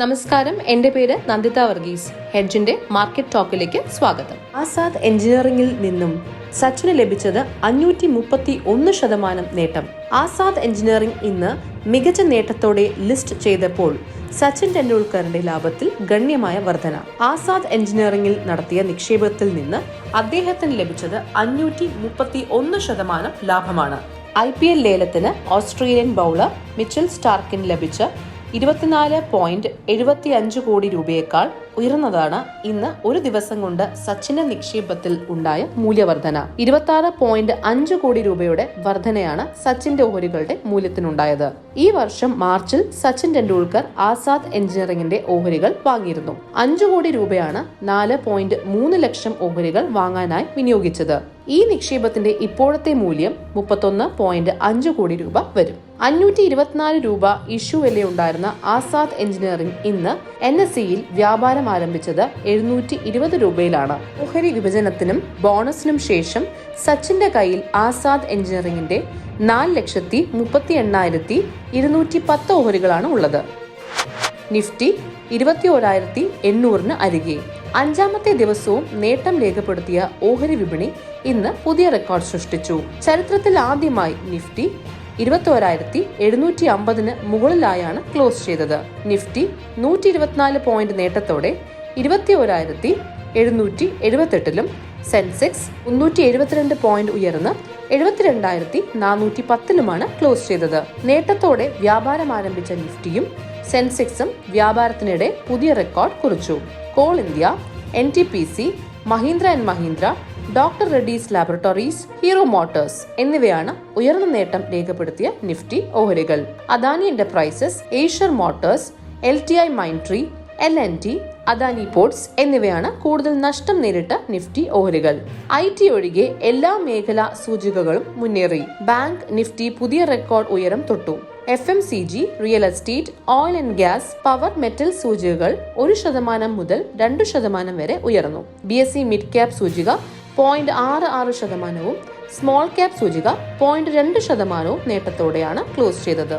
നമസ്കാരം. എന്റെ പേര് നന്ദിത വർഗീസ്. ഹെഡ്ജിന്റെ മാർക്കറ്റ് ടോക്കിലേക്ക് സ്വാഗതം. ആസാദ് എഞ്ചിനീയറിംഗിൽ നിന്നും സച്ചിന് ലഭിച്ചത് അഞ്ഞൂറ്റി മുപ്പത്തി ഒന്ന് ശതമാനം നേട്ടം. ആസാദ് എഞ്ചിനീയറിംഗ് ഇന്ന് മികച്ച നേട്ടത്തോടെ ലിസ്റ്റ് ചെയ്തപ്പോൾ സച്ചിൻ ടെണ്ടുൽക്കറിന്റെ ലാഭത്തിൽ ഗണ്യമായ വർധന. ആസാദ് എഞ്ചിനീയറിംഗിൽ നടത്തിയ നിക്ഷേപത്തിൽ നിന്ന് അദ്ദേഹത്തിന് ലഭിച്ചത് അഞ്ഞൂറ്റി മുപ്പത്തി ഒന്ന് ശതമാനം ലാഭമാണ്. ഐ പി എൽ ലേലത്തിന് ഓസ്ട്രേലിയൻ ബൗളർ മിച്ചൽ സ്റ്റാർക്കിന് ലഭിച്ച ഇരുപത്തിനാല് പോയിന്റ് എഴുപത്തി അഞ്ച് കോടി രൂപയേക്കാൾ ഉയർന്നതാണ് ഇന്ന് ഒരു ദിവസം കൊണ്ട് സച്ചിന്റെ നിക്ഷേപത്തിൽ ഉണ്ടായ മൂല്യവർധന. ഇരുപത്തി പോയിന്റ് അഞ്ച് കോടി രൂപയുടെ വർധനയാണ് സച്ചിന്റെ ഓഹരികളുടെ മൂല്യത്തിനുണ്ടായത്. ഈ വർഷം മാർച്ചിൽ സച്ചിൻ ടെണ്ടുൽക്കർ ആസാദ് എഞ്ചിനീയറിംഗിന്റെ ഓഹരികൾ വാങ്ങിയിരുന്നു. അഞ്ചു കോടി രൂപയാണ് നാല് പോയിന്റ് മൂന്ന് ലക്ഷം ഓഹരികൾ വാങ്ങാനായി വിനിയോഗിച്ചത്. ഈ നിക്ഷേപത്തിന്റെ ഇപ്പോഴത്തെ മൂല്യം മുപ്പത്തൊന്ന് പോയിന്റ് അഞ്ച് കോടി രൂപ വരും. അഞ്ഞൂറ്റി ഇരുപത്തിനാല് രൂപ ഇഷ്യൂ വിലയുണ്ടായിരുന്ന ആസാദ് എഞ്ചിനീയറിംഗ് ഇന്ന് എൻ എസ് സിയിൽ വ്യാപാരം ആരംഭിച്ചത് എഴുന്നൂറ്റി ഇരുപത് രൂപയിലാണ്. ഓഹരി വിഭജനത്തിനും ബോണസിനും ശേഷം സച്ചിന്റെ കയ്യിൽ ആസാദ് എഞ്ചിനീയറിംഗിന്റെ നാല് ലക്ഷത്തി മുപ്പത്തി എണ്ണായിരത്തി ഇരുന്നൂറ്റി പത്ത് ഓഹരികളാണ് ഉള്ളത്. നിഫ്റ്റി ഇരുപത്തി ഓരായിരത്തി എണ്ണൂറിന് അരികെ. അഞ്ചാമത്തെ ദിവസവും നേട്ടം രേഖപ്പെടുത്തിയ ഓഹരി വിപണി ഇന്ന് പുതിയ റെക്കോർഡ് സൃഷ്ടിച്ചു. ചരിത്രത്തിൽ ആദ്യമായി നിഫ്റ്റി ഇരുപത്തോരായിരത്തി എഴുന്നൂറ്റി അമ്പതിന് മുകളിലായാണ് ക്ലോസ് ചെയ്തത്. നിഫ്റ്റി നൂറ്റി ഇരുപത്തിനാല് പോയിന്റ് നേട്ടത്തോടെ ഇരുപത്തി ഒരായിരത്തി എഴുന്നൂറ്റി എഴുപത്തെട്ടിലും സെൻസെക്സ് മുന്നൂറ്റി എഴുപത്തിരണ്ട് പോയിന്റ് ഉയർന്ന് എഴുപത്തിരണ്ടായിരത്തി നാനൂറ്റി പത്തിലുമാണ് ക്ലോസ് ചെയ്തത്. നേട്ടത്തോടെ വ്യാപാരം ആരംഭിച്ച നിഫ്റ്റിയും സെൻസെക്സും വ്യാപാരത്തിനിടെ പുതിയ റെക്കോർഡ് കുറിച്ചു. Coal India N T P C Mahindra and Mahindra Doctor Reddy's Laboratories Hero Motors എന്നിവയാണ് ഉയർന്ന നേട്ടം രേഖപ്പെടുത്തിയ നിഫ്റ്റി ഓഹരികൾ. Adani Enterprises Eicher Motors L T I Mindtree L N T Adani Ports എന്നിവയാണ് കൂടുതൽ നഷ്ടം നേരിട്ട നിഫ്റ്റി ഓഹരികൾ. ഐ ടി ഒഴികെ എല്ലാ മേഖലാ സൂചികകളും മുന്നേറി. ബാങ്ക് നിഫ്റ്റി പുതിയ റെക്കോർഡ് ഉയരം തൊട്ടു. F M C G real estate oil and gas power metal സൂചികകൾ ഒരു ശതമാനം മുതൽ രണ്ടു ശതമാനം വരെ ഉയർന്നു. B S C mid cap സൂചിക പോയിന്റ് ആറ് ആറ് ശതമാനവും സ്മോൾ ക്യാപ് സൂചിക പോയിന്റ് രണ്ട് ശതമാനവും നേട്ടത്തോടെയാണ് ക്ലോസ് ചെയ്തത്.